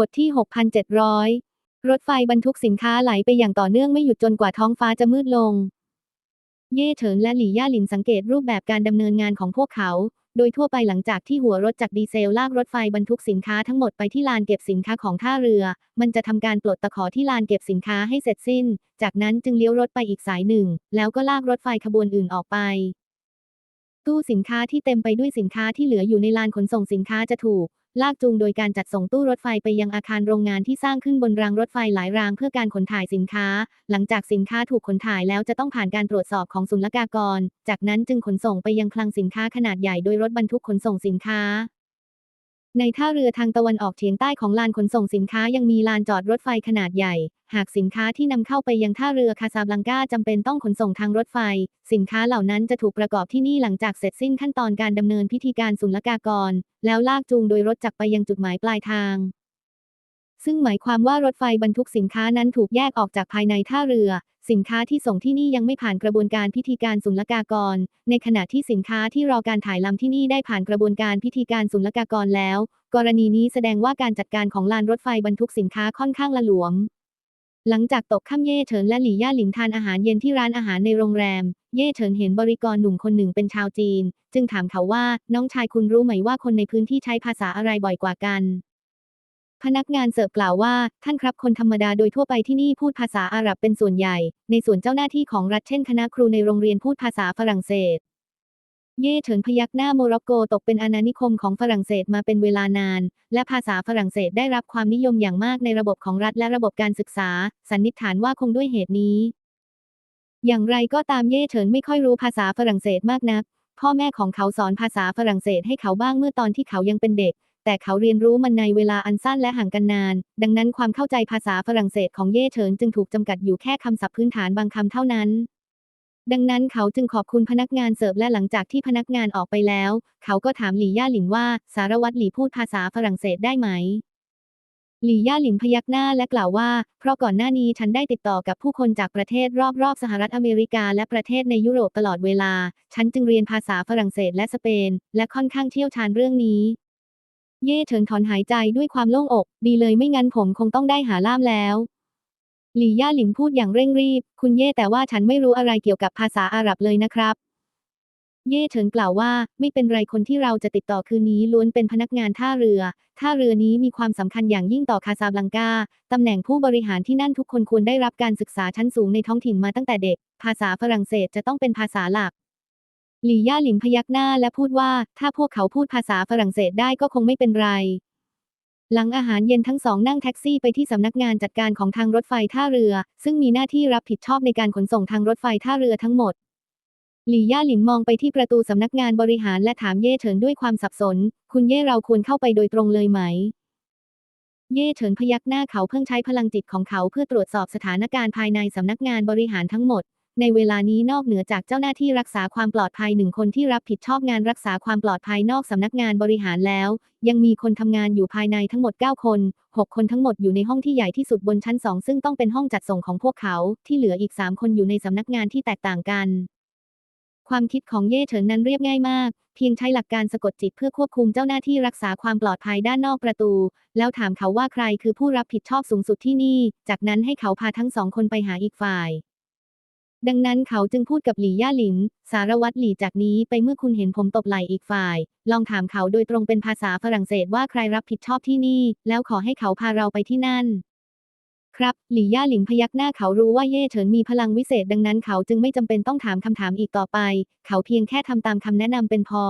บทที่ 6,700 รถไฟบรรทุกสินค้าไหลไปอย่างต่อเนื่องไม่หยุดจนกว่าท้องฟ้าจะมืดลง เย่เฉินและหลี่ย่าหลินสังเกตรูปแบบการดำเนินงานของพวกเขา โดยทั่วไปหลังจากที่หัวรถจากดีเซลลากรถไฟบรรทุกสินค้าทั้งหมดไปที่ลานเก็บสินค้าของท่าเรือ มันจะทำการปลดตะขอที่ลานเก็บสินค้าให้เสร็จสิ้น จากนั้นจึงเลี้ยวรถไปอีกสายหนึ่ง แล้วก็ลากรถไฟขบวนอื่นออกไปตู้สินค้าที่เต็มไปด้วยสินค้าที่เหลืออยู่ในลานขนส่งสินค้าจะถูก ลากจูงโดยการจัดส่งตู้รถไฟไปยังอาคารโรงงานที่สร้างขึ้นบนรางรถไฟหลายรางเพื่อการขนถ่ายสินค้า หลังจากสินค้าถูกขนถ่ายแล้วจะต้องผ่านการตรวจสอบของศุลกากร จากนั้นจึงขนส่งไปยังคลังสินค้าขนาดใหญ่โดยรถบรรทุกขนส่งสินค้า ในท่าเรือทางตะวันออกเฉียงใต้ของลานขนส่งสินค้ายังมีลานจอดรถไฟขนาดใหญ่ หากสินค้าที่นำเข้าไปยังท่าเรือคาซาบลังกาจำเป็นต้องขนส่งทางรถไฟ สินค้าเหล่านั้นจะถูกประกอบที่นี่หลังจากเสร็จสิ้นขั้นตอนการดำเนินพิธีการศุลกากร แล้วลากจูงโดยรถจักรไปยังจุดหมายปลายทาง ซึ่งหมายความว่ารถไฟบรรทุกสินค้านั้นถูกแยกออกจากภายในท่าเรือ สินค้าที่ส่งที่นี่ยังไม่ผ่านกระบวนการพิธีการศุลกากร ในขณะที่สินค้าที่รอการถ่ายลำที่นี่ได้ผ่านกระบวนการพิธีการศุลกากรแล้ว กรณีนี้แสดงว่าการจัดการของลานรถไฟบรรทุกสินค้าค่อนข้างละหลวม หลังจากตกค่ำเย่เฉินและหลี่ย่าหลินทานอาหารเย็นที่ร้านอาหารในโรงแรม เย่เฉินเห็นบริกรหนุ่มคนหนึ่งเป็นชาวจีน จึงถามเขาว่าน้องชายคุณรู้ไหมว่าคนในพื้นที่ใช้ภาษาอะไรบ่อยกว่ากัน พนักงานเสิร์ฟกล่าวว่า ท่านครับคนธรรมดาโดยทั่วไปที่นี่พูดภาษาอาหรับเป็นส่วนใหญ่ ในส่วนเจ้าหน้าที่ของรัฐเช่นคณะครูในโรงเรียนพูดภาษาฝรั่งเศส เย่เฉินพยักหน้าโมร็อกโกตกเป็นอาณานิคมของฝรั่งเศสมาเป็นเวลานาน และภาษาฝรั่งเศสได้รับความนิยมอย่างมากในระบบของรัฐและระบบการศึกษา สันนิษฐานว่าคงด้วยเหตุนี้ อย่างไรก็ตามเย่เฉินไม่ค่อยรู้ภาษาฝรั่งเศสมากนัก พ่อแม่ของเขาสอนภาษาฝรั่งเศสให้เขาบ้างเมื่อตอนที่เขายังเป็นเด็ก แต่เขาเรียนรู้มันในเวลาอันสั้นและห่างกันนาน ดังนั้นความเข้าใจภาษาฝรั่งเศสของเย่เฉินจึงถูกจำกัดอยู่แค่คำศัพท์พื้นฐานบางคำเท่านั้น ดังนั้นเขาจึงขอบคุณพนักงานเสิร์ฟและหลังจากที่พนักงานออกไปแล้ว เขาก็ถามหลี่ย่าหลินว่าสารวัตรหลี่พูดภาษาฝรั่งเศสได้ไหมหลี่ย่าหลินพยักหน้าและกล่าวว่า เพราะก่อนหน้านี้ฉันได้ติดต่อกับผู้คนจากประเทศรอบๆ สหรัฐอเมริกาและประเทศในยุโรปตลอดเวลา ฉันจึงเรียนภาษาฝรั่งเศสและสเปน และค่อนข้างเชี่ยวชาญเรื่องนี้ เย่เฉินถอนหายใจด้วยความโล่งอก ดีเลยไม่งั้นผมคงต้องได้หาล่ามแล้ว หลี่ย่าหลินพูดอย่างเร่งรีบ คุณเย่แต่ว่าฉันไม่รู้อะไรเกี่ยวกับภาษาอาหรับเลยนะครับ เย่เฉินกล่าวว่า ไม่เป็นไรคนที่เราจะติดต่อคืนนี้ล้วนเป็นพนักงานท่าเรือ ท่าเรือนี้มีความสำคัญอย่างยิ่งต่อคาซาบลังกาตำแหน่งผู้บริหารที่นั่นทุกคนควรได้รับการศึกษาชั้นสูงในท้องถิ่นมาตั้งแต่เด็ก ภาษาฝรั่งเศสจะต้องเป็นภาษาหลัก หลี่ย่าหลินพยักหน้าและพูดว่า ถ้าพวกเขาพูดภาษาฝรั่งเศสได้ก็คงไม่เป็นไร หลังอาหารเย็นทั้งสองนั่งแท็กซี่ไปที่สำนักงานจัดการของทางรถไฟท่าเรือ ซึ่งมีหน้าที่รับผิดชอบในการขนส่งทางรถไฟท่าเรือทั้งหมด หลี่ย่าหลินมองไปที่ประตูสำนักงานบริหารและถามเย่เฉินด้วยความสับสน คุณเย่เราควรเข้าไปโดยตรงเลยไหม เย่เฉินพยักหน้าเขาเพิ่งใช้พลังจิตของเขาเพื่อตรวจสอบสถานการณ์ภายในสำนักงานบริหารทั้งหมด ในเวลานี้นอกเหนือจากเจ้าหน้าที่รักษาความปลอดภัยหนึ่งคนที่รับผิดชอบงานรักษาความปลอดภัยนอกสำนักงานบริหารแล้ว ยังมีคนทำงานอยู่ภายในทั้งหมด 9 คน 6 คนทั้งหมดอยู่ในห้องที่ใหญ่ที่สุดบนชั้น2ซึ่งต้องเป็นห้องจัดส่งของพวกเขา ที่เหลืออีก 3 คนอยู่ในสำนักงานที่แตกต่างกันความคิดของเย่เฉินนั้นเรียบง่ายมาก เพียงใช้หลักการสะกดจิตเพื่อควบคุมเจ้าหน้าที่รักษาความปลอดภัยด้านนอกประตู แล้วถามเขาว่าใครคือผู้รับผิดชอบสูงสุดที่นี่ จากนั้นให้เขาพาทั้งสองคนไปหาอีกฝ่าย ดังนั้นเขาจึงพูดกับหลี่ย่าหลิน สารวัตรหลี่จากนี้ไปเมื่อคุณเห็นผมตบไหล่อีกฝ่าย ลองถามเขาโดยตรงเป็นภาษาฝรั่งเศสว่าใครรับผิดชอบที่นี่ แล้วขอให้เขาพาเราไปที่นั่น ครับ หลี่ย่าหลินพยักหน้าเขารู้ว่าเย่เฉินมีพลังวิเศษดังนั้นเขาจึงไม่จำเป็นต้องถามคำถามอีกต่อไป เขาเพียงแค่ทำตามคำแนะนำเป็นพอ